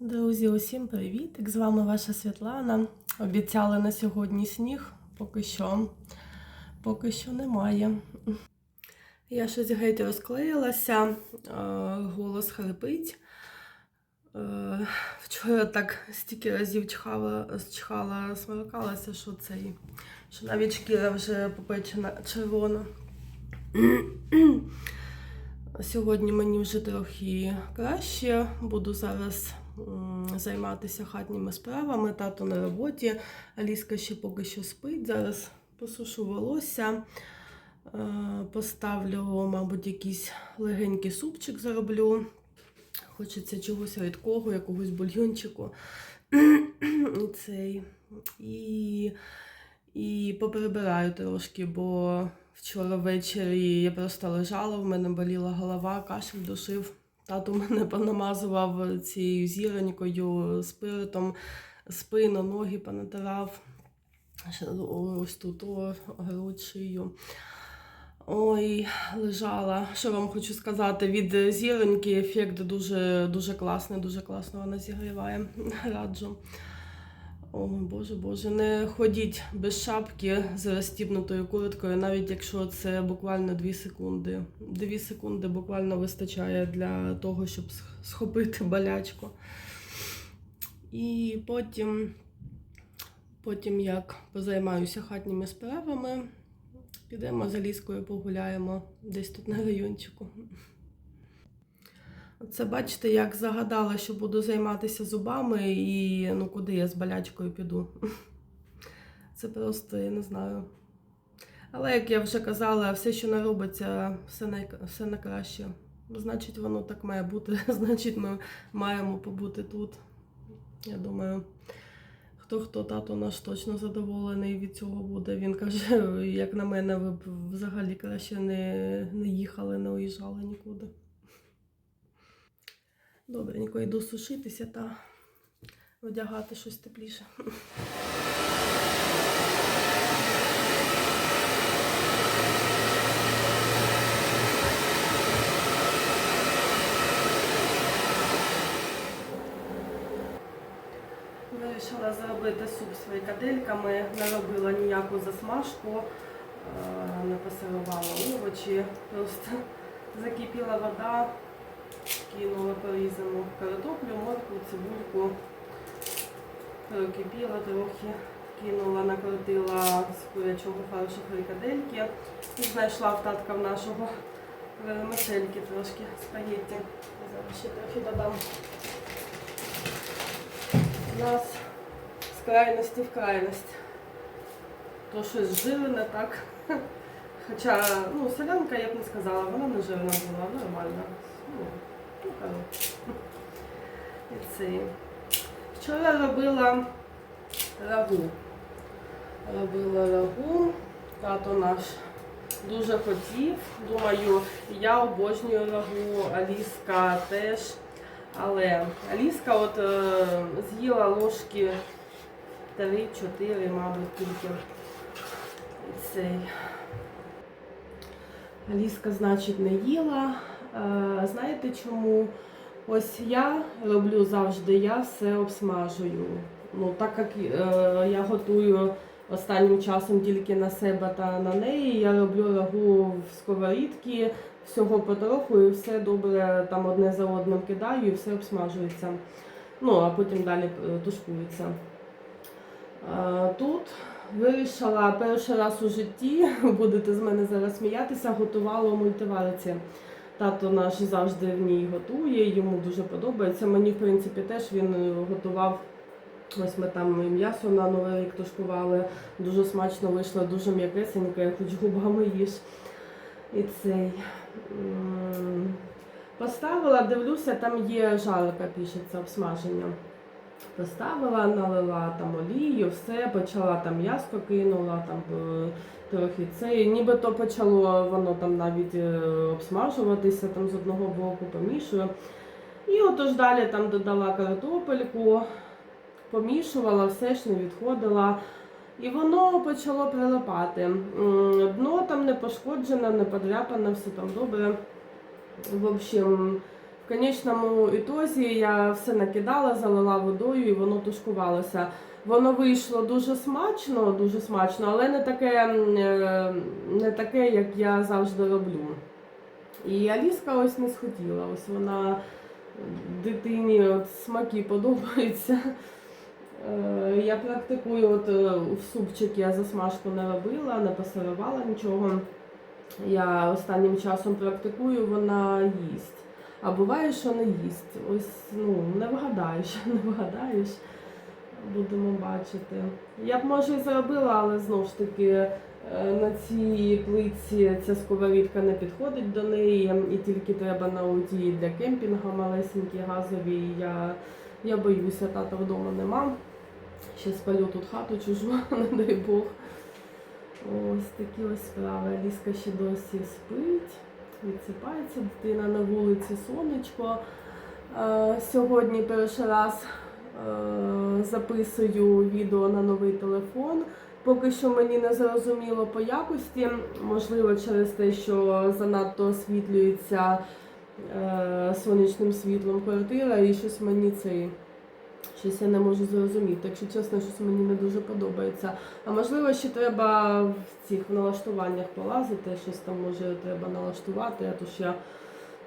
Друзі, усім привіт! З вами ваша Світлана. Обіцяли на сьогодні сніг, поки що, поки що немає. Я щось геть розклеїлася, е, голос хрипить. Е, Вчора так стільки разів чхала, чхала, сморкалася, що цей, що навіть шкіра вже попечена червона. Сьогодні мені вже трохи краще. Буду зараз займатися хатніми справами. Тато на роботі. Аліска ще поки що спить. Зараз посушу волосся. Е, Поставлю, мабуть, якийсь легенький супчик зароблю. Хочеться чогось рідкого, якогось бульйончику. Цей. І, і поприбираю трошки, бо вчора ввечері я просто лежала, в мене боліла голова, кашель душив. Тато мене понамазував цією зіронькою, спиртом, спину, ноги понатирав. Ось тут грудь. Ой, лежала. Що вам хочу сказати? Від зіроньки ефект дуже, дуже класний, дуже класно вона зігріває. Раджу. О, Боже, Боже, не ходіть без шапки з розстібнутою курткою, навіть якщо це буквально 2 секунди. 2 секунди буквально вистачає для того, щоб схопити болячку. І потім, потім як позаймаюся хатніми справами, підемо з Аліскою погуляємо десь тут на райончику. Це бачите, як загадала, що буду займатися зубами і ну куди я з болячкою піду. Це просто, я не знаю. Але як я вже казала, все, що не робиться, все, най... все на краще. Значить, воно так має бути. Значить, ми маємо побути тут. Я думаю, хто хто тато наш точно задоволений від цього буде. Він каже, як на мене, ви б взагалі краще не, не їхали, не уїжджали нікуди. Добренько йду сушитися та одягати щось тепліше. Вирішила зробити суп з фрикадельками, не робила ніяку засмажку, е, не пасирувала овочі, просто закипіла вода, кинула порізану картоплю, моркву, цибульку, прокипіла трохи, кинула, накрутила з курячого фаршу фрикадельки і знайшла в татка в нашого вермишельки трошки спагетті. Зараз ще трохи додам. У нас з крайності в крайність. То щось жилине, так. Хоча, ну, солянка, я б не сказала, вона не жирна була, нормальна. І це. Вчора робила рагу. Робила рагу. Тато наш дуже хотів. Думаю, я обожнюю рагу, Аліска теж. Але Аліска от е, з'їла ложки 3-4, мабуть, тільки. Цей. Аліска, значить, не їла. Е, знаєте чому? Ось я роблю завжди, я все обсмажую. Ну, так як е, я готую останнім часом тільки на себе та на неї, я роблю рагу в сковорідці, всього потроху і все добре там одне за одним кидаю і все обсмажується. Ну, а потім далі е, тушкується. Тут вирішила перший раз у житті, будете з мене зараз сміятися, готувала мультиварці. Тато наш завжди в ній готує, йому дуже подобається. Мені, в принципі, теж він е, готував. Ось ми там м'ясо на новий рік тушкували. Дуже смачно вийшло, дуже м'якесеньке, хоч губами їж. І цей. Поставила, дивлюся, там є жарка, пишеться обсмаження. Поставила, налила там олію, все, почала там м'яско кинула, там е, трохи це. Нібито почало воно там навіть е, обсмажуватися там з одного боку, помішую. І отож далі там додала картопельку, помішувала, все ж не відходила. І воно почало прилипати. Дно там не пошкоджене, не подряпане, все там добре. В общем, В конечному ітозі я все накидала, залила водою і воно тушкувалося. Воно вийшло дуже смачно, дуже смачно, але не таке, е, не таке, як я завжди роблю. І Аліска ось не схотіла. Ось вона дитині от смаки подобаються. Е, Я практикую, от е, в супчик я засмажку не робила, не пасирувала нічого. Я останнім часом практикую, вона їсть. А буває, що не їсть. Ось ну, не вгадаєш, не вгадаєш. Будемо бачити. Я б може і зробила, але знову ж таки е, на цій плитці ця сковорідка не підходить до неї, і тільки треба на оті для кемпінгу малесенькі газові. Я, я боюся, тата вдома нема. Ще спалю тут хату чужу, не дай Бог. Ось такі ось справи. Аліска ще досі спить, відсипається дитина на вулиці сонечко. Е, Сьогодні перший раз е, записую відео на новий телефон. Поки що мені не зрозуміло по якості, можливо, через те, що занадто освітлюється е, сонячним світлом квартира, і щось мені цей. Щось я не можу зрозуміти. Якщо чесно, щось мені не дуже подобається. А можливо, ще треба в цих налаштуваннях полазити, щось там може треба налаштувати, а то ж я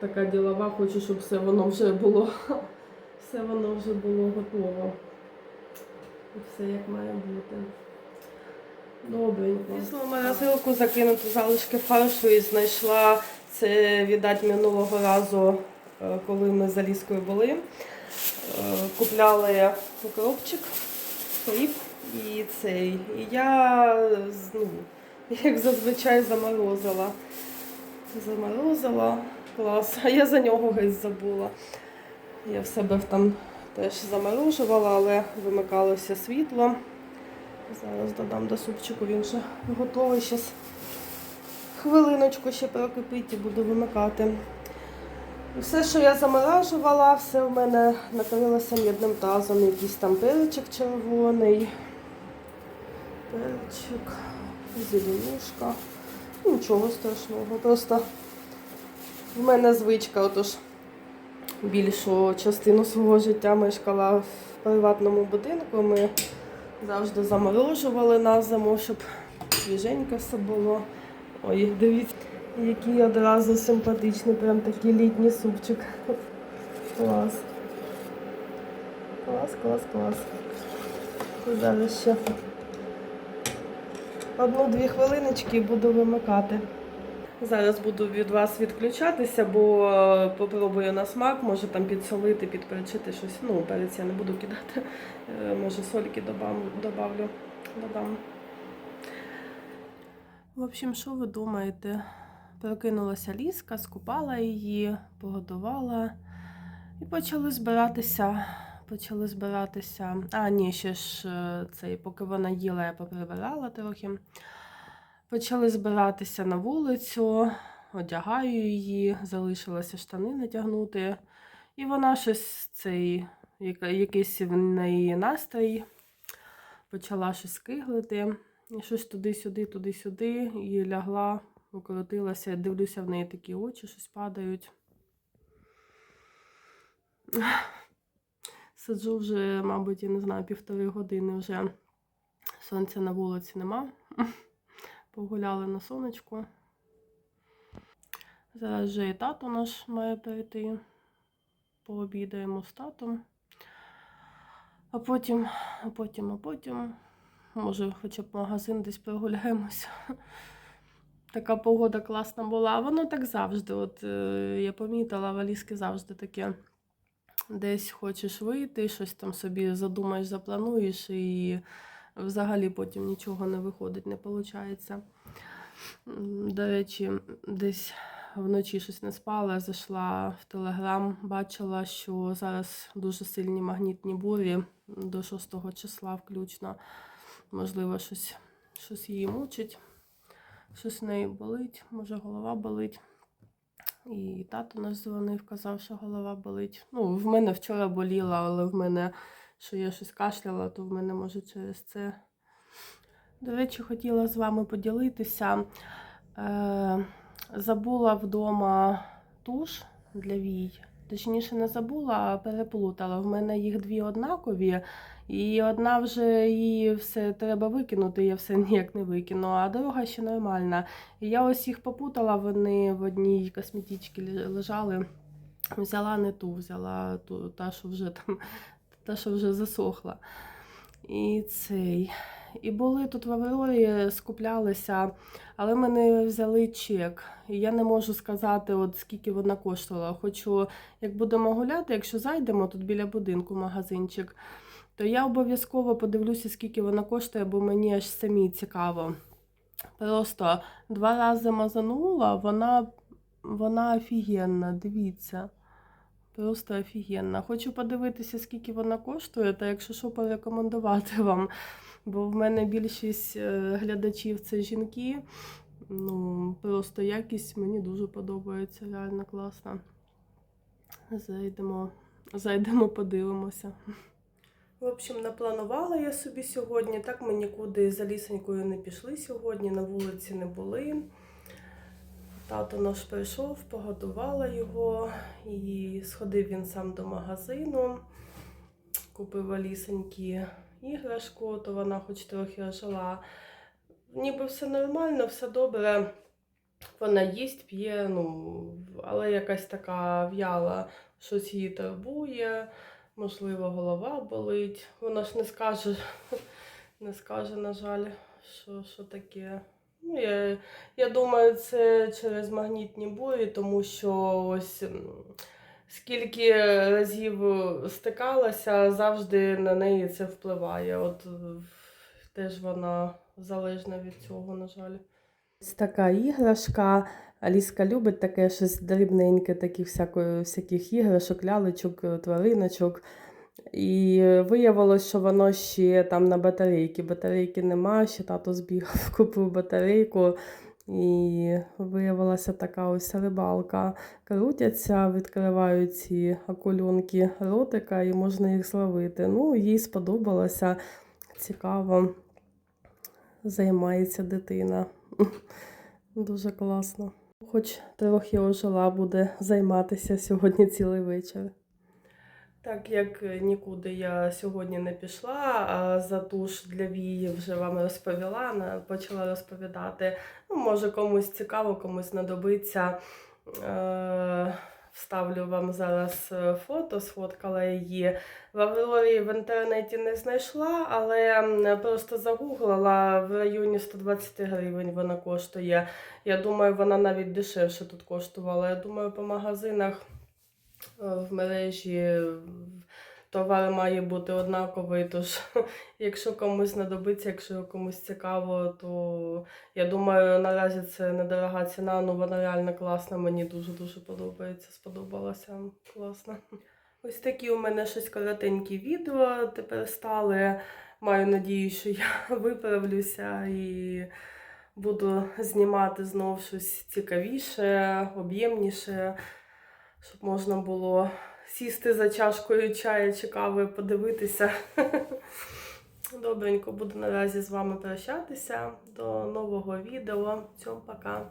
така ділова, хочу, щоб все воно вже було, все воно вже було готово. І все як має бути. Добренько. Після в морозилку закинути залишки фаршу і знайшла це, віддать минулого разу, е, коли ми з Аліскою були. Е, Купляли укропчик, хліб і цей. І я, ну, як зазвичай, заморозила. Заморозила. Клас. А я за нього геть забула. Я в себе там теж заморожувала, але вимикалося світло. Зараз додам до супчику, він вже готовий. Зараз хвилиночку ще прокипить і буду вимикати. Все, що я заморажувала, все в мене накрилося мідним тазом. Якийсь там перчик червоний, перчик, зеленушка. Нічого страшного. Просто в мене звичка, отож більшу частину свого життя мешкала в приватному будинку. Ми завжди заморожували на зиму, щоб свіженьке все було. Ой, дивіться, який одразу симпатичний, прям такий літній супчик. Клас. Клас, клас, клас. Зараз ще одну-дві хвилиночки і буду вимикати. Зараз буду від вас відключатися, бо е, попробую на смак, може там підсолити, підперчити щось. Ну, перець я не буду кидати. Е, Може сольки добавлю. додам. В общем, що ви думаєте? Прокинулася ліска, скупала її, погодувала і почали збиратися. Почали збиратися. А, ні, ще ж е, цей, поки вона їла, я поприбирала трохи. Почали збиратися на вулицю, одягаю її, залишилося штани натягнути. І вона щось цей, якийсь в неї настрій, почала щось скиглити. І щось туди-сюди, туди-сюди, і лягла, укрутилася. Дивлюся, в неї такі очі, щось падають. Сиджу вже, мабуть, я не знаю, півтори години вже. Сонця на вулиці нема. Погуляли на сонечку. Зараз вже і тато наш має прийти. Пообідаємо з татом. А потім, а потім, а потім. Може, хоча б магазин десь прогуляємося. Така погода класна була. Воно так завжди. От е, я помітила, валізки завжди таке. Десь хочеш вийти, щось там собі задумаєш, заплануєш, і взагалі потім нічого не виходить, не виходить. До речі, десь вночі щось не спала, зайшла в Телеграм, бачила, що зараз дуже сильні магнітні бурі до 6 числа включно. Можливо, щось, щось її мучить, щось в неї болить, може голова болить. І тато наш дзвонив, казав, що голова болить. Ну, в мене вчора боліла, але в мене, що я щось кашляла, то в мене може через це. До речі, хотіла з вами поділитися. Е, забула вдома туш для вій. Точніше, не забула, а переплутала. В мене їх дві однакові, і одна вже її все треба викинути, я все ніяк не викину, а друга ще нормальна. І я ось їх попутала, вони в одній косметичці лежали. Взяла не ту, взяла ту, та, що вже там, та, що вже засохла. І цей. І були тут в Аврорі, скуплялися, але ми не взяли чек. І я не можу сказати, от скільки вона коштувала. Хочу, як будемо гуляти, якщо зайдемо тут біля будинку магазинчик, то я обов'язково подивлюся, скільки вона коштує, бо мені аж самі цікаво. Просто два рази мазанула, вона, вона офігенна, дивіться. Просто офігенна. Хочу подивитися, скільки вона коштує, та якщо що, порекомендувати вам. Бо в мене більшість е, глядачів це жінки. Ну, просто якість мені дуже подобається, реально класно. Зайдемо, зайдемо, подивимося. В общем, напланувала я собі сьогодні. Так ми нікуди за лісенькою не пішли сьогодні, на вулиці не були. Тато наш прийшов, погодувала його і сходив він сам до магазину, купив Алісеньки іграшку, то вона хоч трохи ожила. Ніби все нормально, все добре. Вона їсть, п'є, ну, але якась така в'яла, щось її турбує, можливо, голова болить. Вона ж не скаже, не скаже, на жаль, що, що таке. Ну, я, я думаю, це через магнітні бурі, тому що ось скільки разів стикалася, завжди на неї це впливає. От е, теж вона залежна від цього, на жаль. Ось така іграшка. Аліска любить таке щось дрібненьке, таких всяких іграшок, лялечок, е, твариночок. І виявилось, що воно ще там на батарейки. Батарейки нема, ще тато збігав, купив батарейку. І виявилася така ось рибалка. Крутяться, відкривають ці окулюнки ротика і можна їх зловити. Ну, їй сподобалося. Цікаво. Займається дитина. Дуже класно. Хоч трохи ожила буде займатися сьогодні цілий вечір. Так як е, нікуди я сьогодні не пішла, а за туш для вії вже вам розповіла, почала розповідати. Ну, може, комусь цікаво, комусь знадобиться. Е, Вставлю вам зараз е, фото, сфоткала її. В Аврорі в інтернеті не знайшла, але просто загуглила в районі 120 гривень вона коштує. Я думаю, вона навіть дешевше тут коштувала. Я думаю, по магазинах в мережі е, товар має бути однаковий. Тож, якщо комусь знадобиться, якщо комусь цікаво, то я думаю, наразі це недорога ціна, ну вона реально класна. Мені дуже-дуже подобається. Сподобалася. Класно. Ось такі у мене щось коротенькі відео тепер стали. Маю надію, що я виправлюся і буду знімати знов щось цікавіше, об'ємніше, щоб можна було сісти за чашкою чаю чи кави, подивитися. Добренько, буду наразі з вами прощатися. До нового відео. Всім пока.